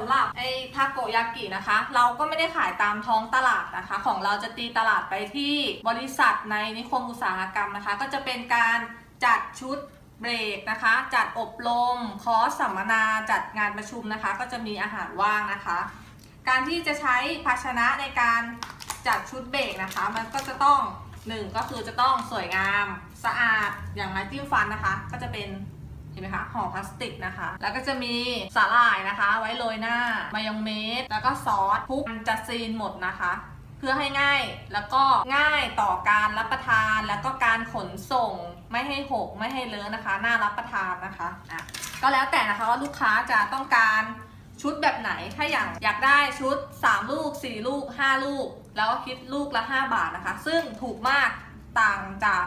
ำหรับไอ้ทาโกยากินะคะ เราก็ไม่ได้ขายตามท้องตลาดนะคะ ของเราจะตีตลาดไปที่บริษัทในนิคมอุตสาหกรรมนะคะ ก็จะเป็นการจัดชุดเบรกนะคะ จัดอบรม คอร์สสัมมนา จัดงานประชุมนะคะ ก็จะมีอาหารว่างนะคะ การที่จะใช้ภาชนะในการจัดชุดเบรกนะคะ มันก็จะต้องหนึ่งก็คือจะต้องสวยงามสะอาดอย่างไม้จิ้มฟันนะคะ ก็จะเป็น ห็นไหมคะห่อพลาสติกนะคะ แล้วก็จะมีสาหร่ายนะคะ ไว้โรยหน้ามายองเนสแล้วก็ซอสทุกจะซีนหมดนะคะ เพื่อให้ง่ายแล้วก็ง่ายต่อการรับประทาน แล้วก็การขนส่งไม่ให้หกไม่ให้เลอะนะคะน่ารับประทานนะคะอะก็แล้วแต่นะคะว่าลูกค้าจะต้องการชุดแบบไหน ถ้าอย่างอยากได้ชุด 3 ลูก 4 ลูก 5 ลูก แล้วก็คิดลูกละ 5 บาทนะคะ ซึ่งถูกมากต่างจาก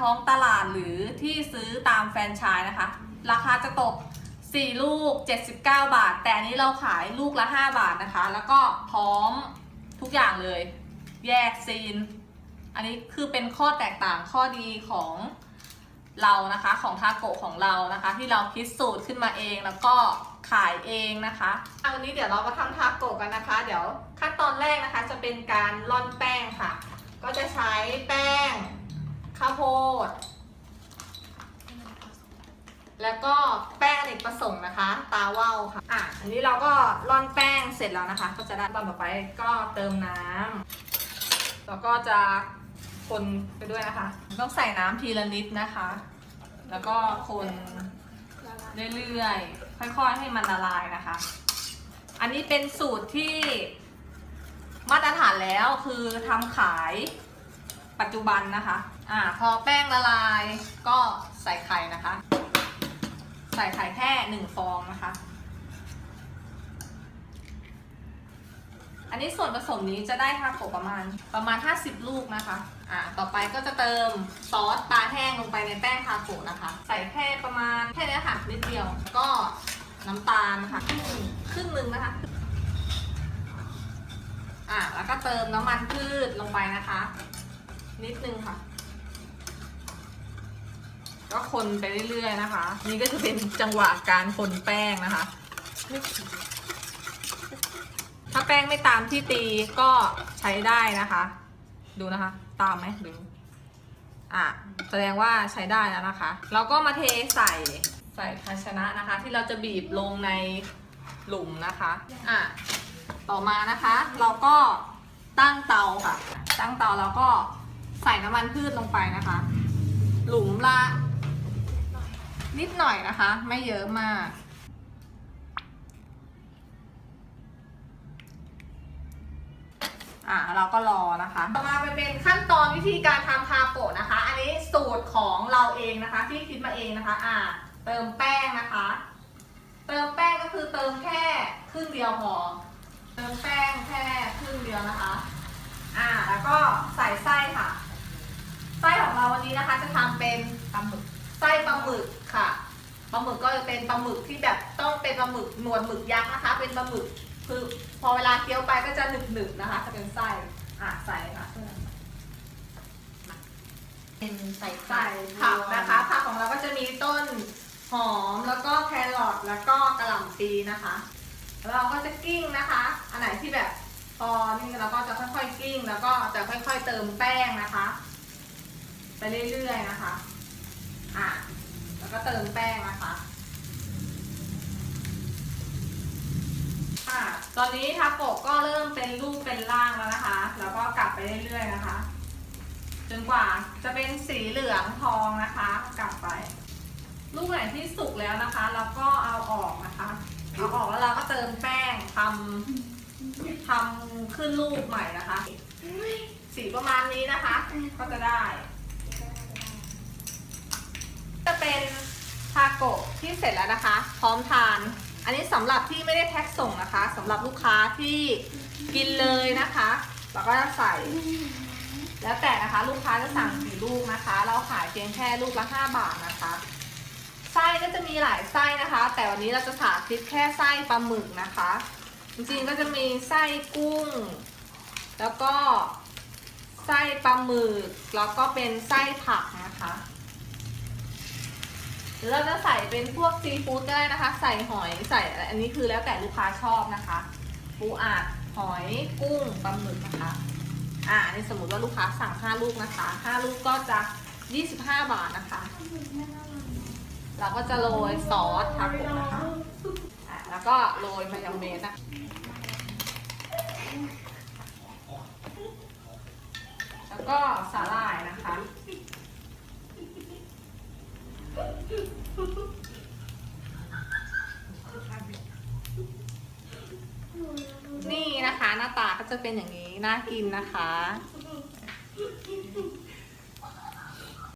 ท้องตลาดหรือที่ซื้อตามแฟรนไชส์นะคะ ราคาจะตก 4 ลูก 79 บาท แต่อันนี้เราขายลูกละ 5 บาทนะคะ แล้วก็พร้อมทุกอย่างเลย แยกซีน อันนี้คือเป็นข้อแตกต่างข้อดีของเรานะคะของทาโกะของเรานะคะ ที่เราคิดสูตรขึ้นมาเองแล้วก็ขายเองนะคะเอาวันนี้เดี๋ยวเรามาทำทาโกะกันนะคะ เดี๋ยวขั้นตอนแรกนะคะจะเป็นการร่อนแป้งค่ะ ก็จะใช้แป้ง ข้าวโพด แล้วก็แป้งอเนกประสงค์นะคะ ตาว่าวค่ะ อะ อันนี้เราก็ร่อนแป้งเสร็จแล้วนะคะ ก็จะได้ตอนต่อไปก็เติมน้ำแล้วก็จะคนไปด้วยนะคะ ต้องใส่น้ำทีละนิดนะคะ แล้วก็คนเรื่อยๆ ค่อยๆ ให้มันละลายนะคะ อันนี้เป็นสูตรที่มาตรฐานแล้วคือทำขายปัจจุบันนะคะ อ่าพอแป้งละลายก็ใส่ไข่นะคะ ใส่ไข่แค่หนึ่งฟองนะคะ อันนี้ส่วนผสมนี้จะได้ทาโกประมาณประมาณ 50 ลูกนะคะอ่าต่อไปก็จะเติมซอสปลาแห้งลงไปในแป้งทาโกนะคะ ใส่แค่ประมาณแค่นี้ค่ะนิดเดียวก็น้ำตาลค่ะครึ่งครึ่งหนึ่งนะคะอ่าแล้วก็เติมน้ำมันพืชลงไปนะคะ นิดนึงค่ะ ก็คนไปเรื่อยๆนะคะ นี่ก็จะเป็นจังหวะการคนแป้งนะคะ ถ้าแป้งไม่ตามที่ตีก็ใช้ได้นะคะ ดูนะคะ ตามไหมดูอะแสดงว่าใช้ได้แล้วนะคะ เราก็มาเทใส่ใส่ภาชนะนะคะ ที่เราจะบีบลงในหลุมนะคะอะต่อมานะคะ เราก็ตั้งเตาค่ะ ตั้งเตาแล้วก็ใส่น้ำมันพืชลงไปนะคะ หลุมละ นิดหน่อยนะคะ ไม่เยอะมาก อะเราก็รอนะคะ ต่อมาเป็นขั้นตอนวิธีการทำทาโกะนะคะ อันนี้สูตรของเราเองนะคะ ที่คิดมาเองนะคะ อะเติมแป้งนะคะ เติมแป้งก็คือเติมแค่ครึ่งเดียวพอ เติมแป้งแค่ครึ่งเดียวนะคะ อะแล้วก็ใส่ไส้ค่ะ ไส้ของเราวันนี้นะคะ จะทำเป็นปลาหมึก ไส้ปลาหมึก ปลาหมึกก็จะเป็นปลาหมึกที่แบบต้องเป็นปลาหมึกหนวดหมึกยักษ์นะคะ เป็นปลาหมึกคือพอเวลาเคี้ยวไปก็จะหนึบหนึบๆนะคะจะเป็นไส้อะใส่ค่ะเป็นใส่ใส่ผักนะคะผักของเราก็จะมีต้นหอมแล้วก็แครอทแล้วก็กระหล่ำปีนะคะแล้วเราก็จะกิ้งนะคะ อันไหนที่แบบพอนี่เราก็จะค่อยๆกิ้ง แล้วก็จะค่อย ๆ เติมแป้งนะคะ ไปเรื่อยๆนะคะ อะ แล้วก็เติมแป้งนะคะอะตอนนี้ทาโกะก็เริ่มเป็นรูปเป็นร่างแล้วนะคะ แล้วก็กลับไปเรื่อยๆนะคะ จนกว่าจะเป็นสีเหลืองทองนะคะ กลับไป ลูกไหนที่สุกแล้วนะคะ เราก็เอาออกนะคะเอาออกแล้วเราก็เติมแป้งทำทำขึ้นรูปใหม่นะคะ สีประมาณนี้นะคะ ก็จะได้ จะเป็นทาโกะที่เสร็จแล้วนะคะ พร้อมทาน อันนี้สำหรับที่ไม่ได้แพ็คส่งนะคะสำหรับลูกค้าที่กินเลยนะคะเราก็จะใส่ แล้วแต่นะคะ ลูกค้าจะสั่งกี่ลูกนะคะ เราขายเพียงแค่ลูกละ5บาทนะคะไส้ก็จะมีหลายไส้นะคะ แต่วันนี้เราจะสาธิตแค่ไส้ปลาหมึกนะคะ จริงๆก็จะมีไส้กุ้ง แล้วก็ไส้ปลาหมึกแล้วก็เป็นไส้ผักนะคะ รือเราจะใส่เป็นพวกซีฟู้ดก็ได้นะคะ ใส่หอยใส่อะไรอันนี้คือแล้วแต่ลูกค้าชอบนะคะ ปูอัดหอยกุ้งปลาหมึกนะคะอ่าอันสมมติว่าลูกค้าสั่ง 5 ลูกนะคะ 5 ลูกก็จะ 25 บาทนะคะ เราก็จะโรยซอสทาโกะนะคะอะแล้วก็โรยมายองเนสนะแล้วก็สาหร่ายนะคะ นี่นะคะ หน้าตาก็จะเป็นอย่างนี้ น่ากินนะคะ